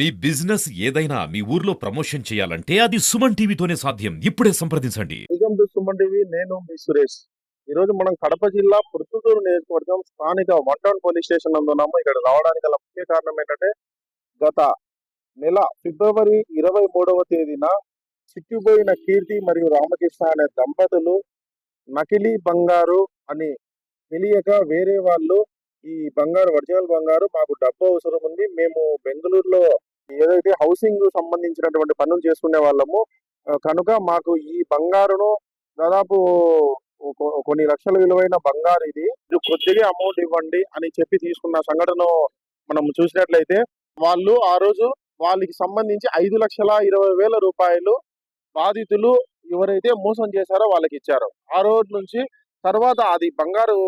మీ business ఏదైనా మీ ఊర్లో promotion చేయాలంటే అది సుమన్ టీవీతోనే సాధ్యం. ఇప్పుడే సంప్రదించండి. సుమన్ టీవీ నేను మీ సురేష్. ఈ రోజు మనం కడప జిల్లా పుత్తూరు నియోజకవర్గం స్థానిక వన్ టౌన్ పోలీస్ స్టేషన్ నందు ఉన్నాము. ఇక్కడ రావడానికి గల ముఖ్య కారణం ఏంటంటే గత నెల ఫిబ్రవరి ఇరవై మూడవ తేదీన చిక్కిపోయిన కీర్తి మరియు రామకృష్ణ అనే దంపతులు నకిలీ బంగారు అని తెలియక వేరే వాళ్ళు ఈ బంగారు ఒరిజినల్ బంగారు మాకు డబ్బు అవసరం ఉంది. మేము బెంగళూరులో ఏదైతే హౌసింగ్ సంబంధించినటువంటి పనులు చేసుకునే వాళ్ళము కనుక మాకు ఈ బంగారును దాదాపు కొన్ని లక్షల విలువైన బంగారు ఇది. కొద్దిగా అమౌంట్ ఇవ్వండి అని చెప్పి తీసుకున్న సంఘటన మనం చూసినట్లయితే వాళ్ళు ఆ రోజు వాళ్ళకి సంబంధించి ఐదు లక్షల ఇరవై వేల రూపాయలు బాధితులు ఎవరైతే మోసం చేశారో వాళ్ళకి ఇచ్చారు. ఆ రోజు నుంచి తర్వాత అది బంగారు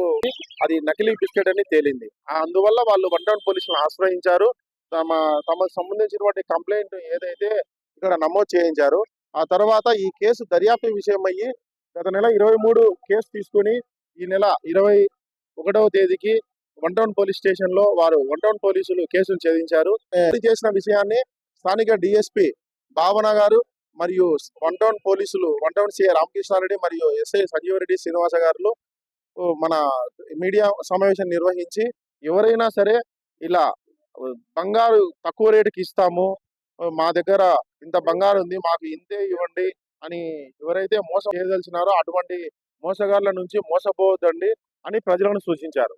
అది నకిలీ బిస్కెట్ అని తేలింది. అందువల్ల వాళ్ళు వన్ టౌన్ పోలీసులను ఆశ్రయించారు. తమ తమకు సంబంధించినటువంటి కంప్లైంట్ ఏదైతే ఇక్కడ నమోదు చేయించారు ఆ తర్వాత ఈ కేసు దర్యాప్తు విషయం అయ్యి గత నెల ఇరవై మూడు కేసు తీసుకుని ఈ నెల ఇరవై ఒకటవ తేదీకి వన్ టౌన్ పోలీస్ స్టేషన్లో వారు వన్ టౌన్ పోలీసులు కేసులు ఛేదించారు. చేసిన విషయాన్ని స్థానిక డిఎస్పి భావన గారు మరియు వన్ టౌన్ పోలీసులు వన్ టౌన్ సిఐ రామకృష్ణారెడ్డి మరియు ఎస్ఐ సంజీవరెడ్డి శ్రీనివాస గారు మన మీడియా సమావేశం నిర్వహించి ఎవరైనా సరే ఇలా బంగారు తక్కువ రేటుకి ఇస్తాము. మా దగ్గర ఇంత బంగారు ఉంది మాకు ఇంతే ఇవ్వండి అని ఎవరైతే మోసం చేయదలిచినారో అటువంటి మోసగాళ్ళ నుంచి మోసపోవద్దండి అని ప్రజలను సూచించారు.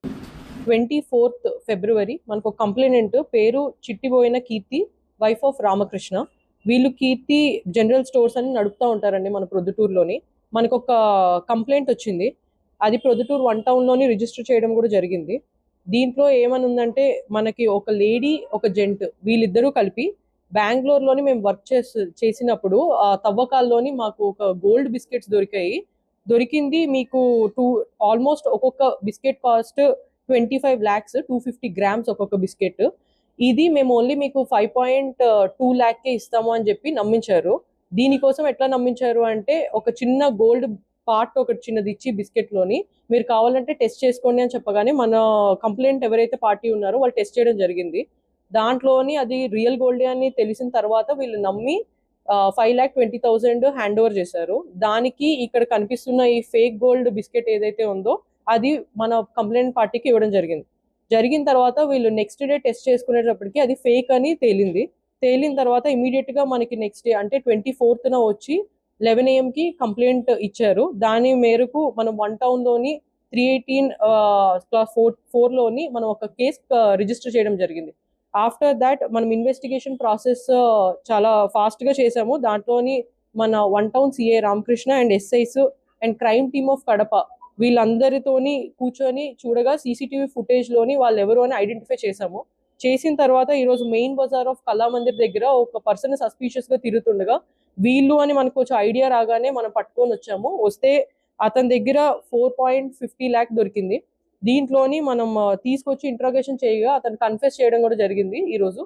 ట్వంటీ ఫోర్త్ ఫిబ్రవరి మనకు ఒక కంప్లైనెంట్ పేరు చిట్టిపోయిన కీర్తి వైఫ్ ఆఫ్ రామకృష్ణ. వీళ్ళు కీర్తి జనరల్ స్టోర్స్ అని నడుపుతూ ఉంటారండి మన ప్రొద్దుటూరులోని. మనకు ఒక కంప్లైంట్ వచ్చింది. అది ప్రొద్దుటూరు వన్ టౌన్లోని రిజిస్టర్ చేయడం కూడా జరిగింది. దీంట్లో ఏమని ఉందంటే మనకి ఒక లేడీ ఒక జెంట్ వీళ్ళిద్దరూ కలిపి బెంగళూరులోని మేము వర్క్ చేసి చేసినప్పుడు ఆ తవ్వకాల్లోని మాకు ఒక గోల్డ్ బిస్కెట్స్ దొరికాయి. దొరికింది మీకు టూ ఆల్మోస్ట్ ఒక్కొక్క biscuit cost twenty five lakhs two fifty grams ఒక్కొక్క బిస్కెట్. ఇది మేము ఓన్లీ మీకు ఫైవ్ పాయింట్ టూ ల్యాక్కే ఇస్తాము అని చెప్పి నమ్మించారు. దీనికోసం ఎట్లా నమ్మించారు అంటే ఒక చిన్న గోల్డ్ పార్ట్ ఒకటి చిన్నది ఇచ్చి బిస్కెట్లోని మీరు కావాలంటే టెస్ట్ చేసుకోండి అని చెప్పగానే మన కంప్లైంట్ ఎవరైతే పార్టీ ఉన్నారో వాళ్ళు టెస్ట్ చేయడం జరిగింది. దాంట్లోని అది రియల్ గోల్డ్ అని తెలిసిన తర్వాత వీళ్ళు నమ్మి five lakh twenty thousand hand over చేశారు. దానికి ఇక్కడ కనిపిస్తున్న ఈ ఫేక్ గోల్డ్ బిస్కెట్ ఏదైతే ఉందో అది మన కంప్లైంట్ పార్టీకి ఇవ్వడం జరిగింది. జరిగిన తర్వాత వీళ్ళు నెక్స్ట్ డే టెస్ట్ చేసుకునేటప్పటికి అది ఫేక్ అని తేలింది. తేలిన తర్వాత ఇమీడియట్గా మనకి నెక్స్ట్ డే అంటే ట్వంటీ ఫోర్త్న వచ్చి లెవెన్కి కంప్లైంట్ ఇచ్చారు. దాని మేరకు మనం వన్ టౌన్లోని త్రీ ఎయిటీన్ ఫోర్ ఫోర్లోని మనం ఒక కేస్ రిజిస్టర్ చేయడం జరిగింది. ఆఫ్టర్ దాట్ మనం ఇన్వెస్టిగేషన్ ప్రాసెస్ చాలా ఫాస్ట్గా చేసాము దాంట్లోని మన one town CI Ramakrishna and SIs and crime team of Kadapa వీళ్ళందరితోని కూర్చొని చూడగా సీసీటీవీ ఫుటేజ్లోని వాళ్ళు ఎవరు అని ఐడెంటిఫై చేసాము చేసిన తర్వాత ఈ రోజు మెయిన్ బజార్ ఆఫ్ కళామందిర్ దగ్గర ఒక పర్సన్ సస్పీషియస్గా తిరుగుతుండగా వీళ్ళు అని మనకు కొంచెం ఐడియా రాగానే మనం పట్టుకొని వచ్చాము. వస్తే అతని దగ్గర ఫోర్ పాయింట్ ఫిఫ్టీ ల్యాక్ దొరికింది. దీంట్లోని మనం తీసుకొచ్చి ఇంట్రాగేషన్ చేయగా అతను కన్ఫెస్ చేయడం కూడా జరిగింది ఈరోజు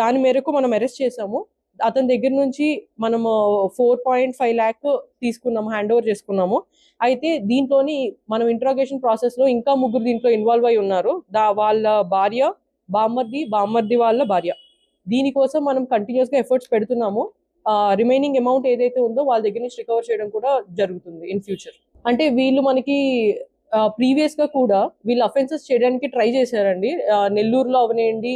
దాని మేరకు మనం అరెస్ట్ చేసాము అతని దగ్గర నుంచి మనము ఫోర్ పాయింట్ ఫైవ్ ల్యాక్ తీసుకున్నాము హ్యాండ్ ఓవర్ చేసుకున్నాము. అయితే దీంట్లోని మనం ఇంట్రాగేషన్ ప్రాసెస్లో ఇంకా ముగ్గురు దీంట్లో ఇన్వాల్వ్ అయి ఉన్నారు. దా వాళ్ళ భార్య బామ్మర్ది బామ్మర్ది వాళ్ళ భార్య. దీనికోసం మనం కంటిన్యూస్గా ఎఫర్ట్స్ పెడుతున్నాము. రిమైనింగ్ అమౌంట్ ఏదైతే ఉందో వాళ్ళ దగ్గర నుంచి రికవర్ చేయడం కూడా జరుగుతుంది ఇన్ ఫ్యూచర్ అంటే వీళ్ళు మనకి ప్రీవియస్గా కూడా వీళ్ళు అఫెన్సెస్ చేయడానికి ట్రై చేశారండి. నెల్లూరులో అవనేయండి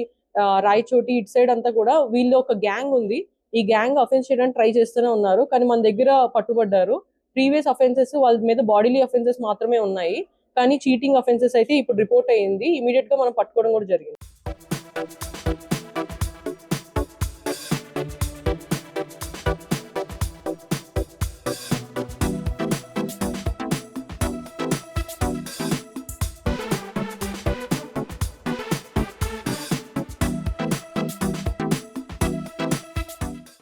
రాయచోటి ఇటు సైడ్ అంతా కూడా వీళ్ళు ఒక గ్యాంగ్ ఉంది. ఈ గ్యాంగ్ అఫెన్స్ చేయడానికి ట్రై చేస్తూనే ఉన్నారు. కానీ మన దగ్గర పట్టుబడ్డారు. ప్రీవియస్ అఫెన్సెస్ వాళ్ళ మీద బాడీలీ అఫెన్సెస్ మాత్రమే ఉన్నాయి. కానీ చీటింగ్ అఫెన్సెస్ అయితే ఇప్పుడు రిపోర్ట్ అయ్యింది. ఇమీడియట్గా మనం పట్టుకోవడం కూడా జరిగింది. Música